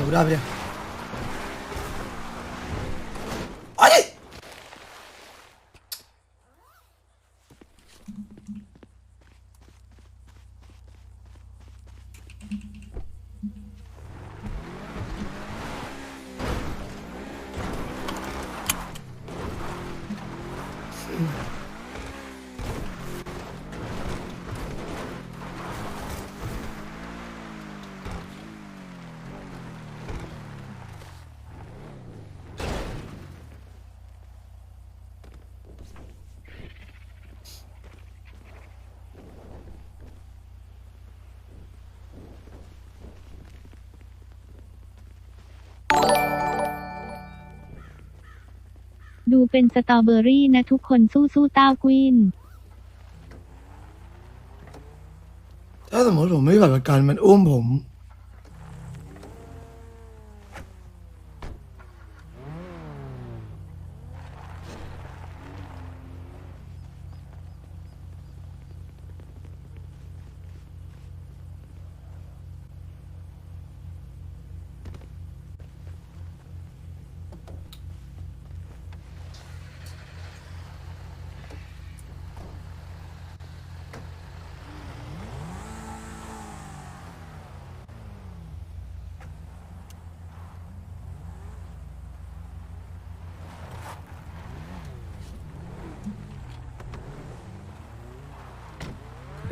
เอ ดูเป็นสตรอเบอรี่นะทุกคนสู้สู้เต้ากวินถ้าสมมติผมไม่ผ่านประกันมันอุ้มผม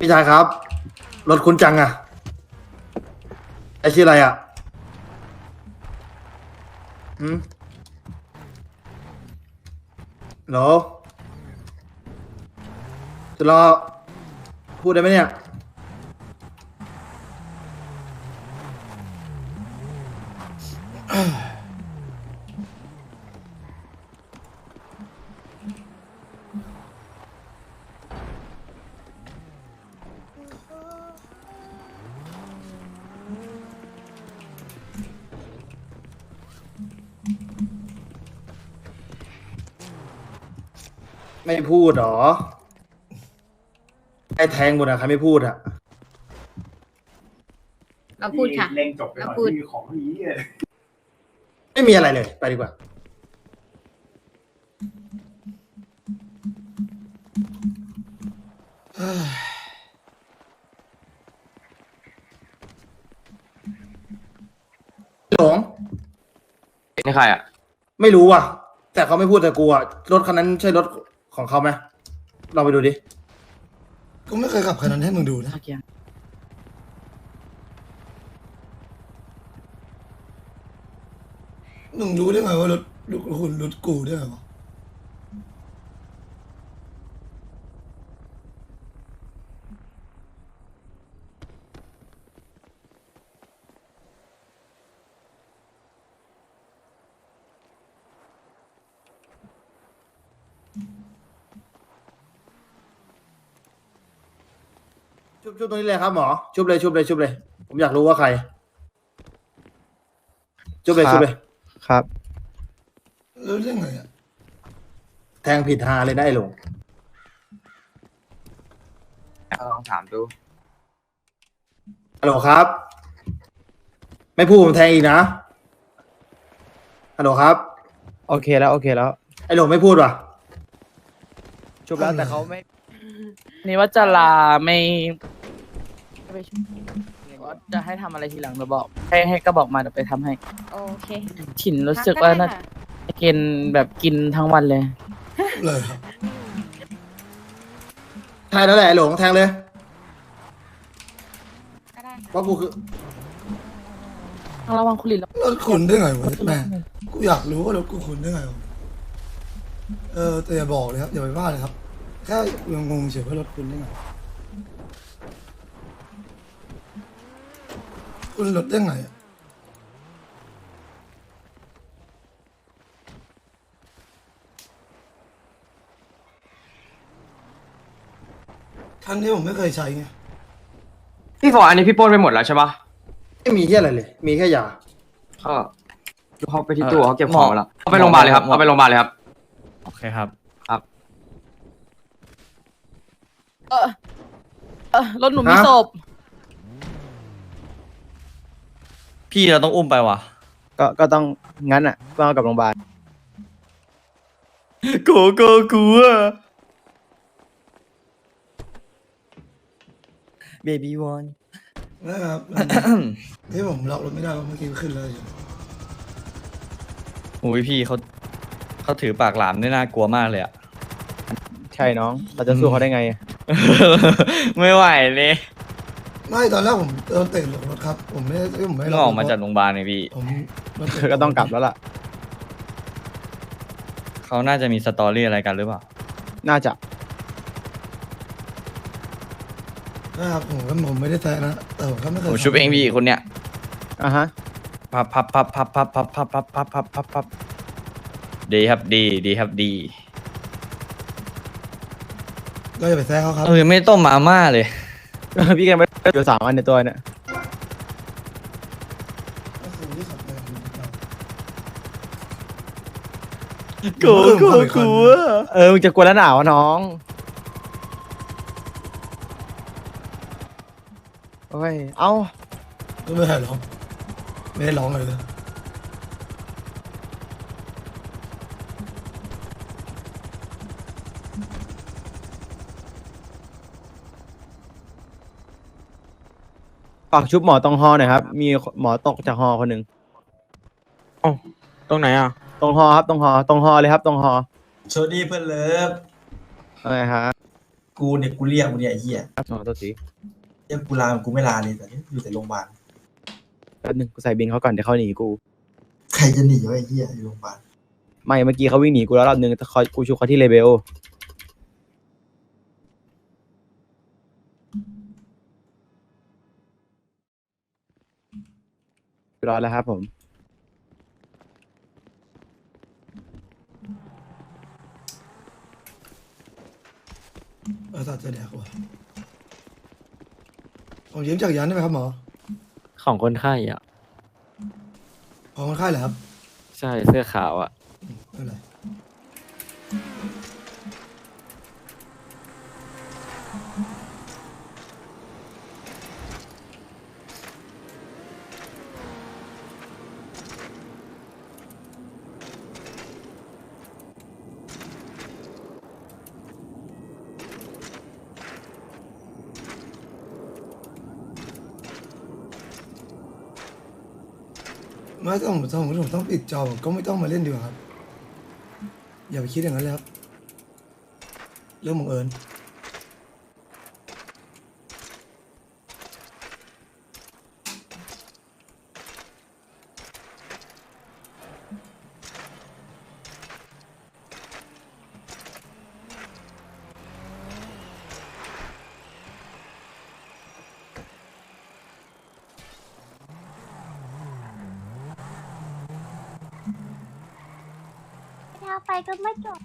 พี่ชายครับ รถคุณจังอะไอชื่ออะไรอะหืมเหรอจะรอพูดได้ไหมเนี่ย ไม่พูดเหรอไอแทงหมดอะใครไม่พูดอะเราพูดค่ะ เล่งจบไปก่อนเราพูดที่ของนี้เลยไม่มีอะไรเลย ไปดีกว่า หลง นี่ใครอะ ไม่รู้ว่ะ แต่เขาไม่พูดแต่กูอะรถคันนั้นใช่รถ ของเขาไหมลองไปดูดิ กูไม่เคยขับคันนั้นให้มึงดูนะมึงรู้ได้ไงว่ารถรถคุณรถกูได้ไงวะ ชุบชุบตรงนี้เลยครับหมอ ชุบเลยชุบเลยชุบเลย ผมอยากรู้ว่าใคร ชุบเลยชุบเลย ครับ รู้ได้ไงอะแทงผิดหาเลยได้หลงลองถามดูฮัลโหลครับ ไม่พูดผมแทงอีกนะฮัลโหลครับ โอเคแล้วโอเคแล้ว ไอหลงไม่พูดว่ะชุบแล้วแต่เขาไม่ นี่ว่าจะลาไม่ ไม่ไปช่วยว่าจะให้ทำอะไรทีหลังเดี๋ยวบอก ให้ให้ก็บอกมาเดี๋ยวไปทำให้ โอเคถิ่นรู้สึกว่าน่าค่ะจะกินแบบกินทั้งวันเลย เลยครับใช่แล้วแหละไอหลงแทงเลยก็ได้เพราะกูคือต้องระวังคุณลินรถคุณได้ไงวะแม่กูอยากรู้ว่ารถกูคุณได้ไงวะเออแต่อย่าบอกเลยครับอย่าไปว่าเลยครับแค่ยังงงเฉยว่ารถคุณได้ไง คุณรถได้ไงอะคันนี้ผมไม่เคยใช้ไง พี่ฟอร์อันนี้พี่ปล้นไปหมดแล้วใช่ปะไม่มีที่อะไรเลย มีแค่ยา ก็เขาไปที่ตู้เขาเก็บของแล้วเอาไปโรงพยาบาลเลยครับเอาไปโรงพยาบาลเลยครับ โอเคครับครับเออเออรถหนูมีฮะศพ พี่เราต้องอุ้มไปว่ะ ก็ก็ต้องงั้นอะต้องเอากลับโรงพยาบาลโกโกกูอะเบบี้วอน นะครับมันที่ผมล็อกรถไม่ได้เพราะเมื่อกี้ขึ้นเลยอยู่โอ้ยพี่เขาเขาถือปากหลามได้น่ากลัวมากเลยอะ ใช่น้องเราจะสู้เขาได้ไง ไม่ไหวเลย ไม่ตอนแรกผมโดนเตะหลงรถครับ ผมไม่ได้ผมไม่เพิ่งออกมาจากโรงพยาบาลเลยพี่ ผมรถเะก็ต้องกลับแล้วล่ะ เขาน่าจะมีสตอรี่อะไรกันหรือเปล่า น่าจะ นะครับผมก็ผมไม่ได้แซะนะแต่ผมก็ไม่เคยผมชุบเองพี่คนเนี้ย อะฮะ พับพับพับพับพับพับพับพับพับพับพับพับดีครับดีดีครับดี ก็อย่าไปแซะเขาครับ เออไม่ต้มมาม่าเลย พี่แกไม่ เหลือสามอันในตัวเนี่ยก็คือที่ขับไปกับคุณครับโกโกกูอะเออ มึงจะกลัวแล้วหนาวอะน้อง โอ้ย เอ้าก็ไม่ได้ร้อง ไม่ได้ร้องอะไรเลย ฝากชุบหมอตรงฮอหน่อยครับ มีหมอตกจากฮอคนหนึ่งตรงไหนอะ ตรงฮอครับตรงฮอตรงฮอเลยครับตรงฮอโชว์ดีเพื่อนเลิฟ อะไรฮะกูเนี่ยกูเรียกกูเนี่ยไอ้เหี้ยอ๋อตัวสีเรียกกูลากูไม่ลาเลยแต่นี่อยู่แต่โรงพยาบาล แป๊บนึงกูใส่บินเขาก่อนเดี๋ยวเขาหนีกู ใครจะหนีวะไอ้เหี้ยอยู่โรงพยาบาล ไม่เมื่อกี้เขาวิ่งหนีกูแล้วรอบนึงแต่เขากูชุบเขาที่เลเบล รอแล้วครับผมเออสัตว์จะแดกว่ะผมยืมจักรยานได้ไหมครับหมอ ของคนไข้อะ ของคนไข้เหรอครับใช่เสื้อขาวอะ ไม่เป็นไร ไม่ต้องผมต้องผมต้องปิดจอผมก็ไม่ต้องมาเล่นดีกว่าครับ อย่าไปคิดอย่างนั้นเลยครับ เรื่องบังเอิญ ไปก็ไม่จบ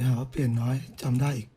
เดี๋ยวเปลี่ยนน้อยจำได้อีก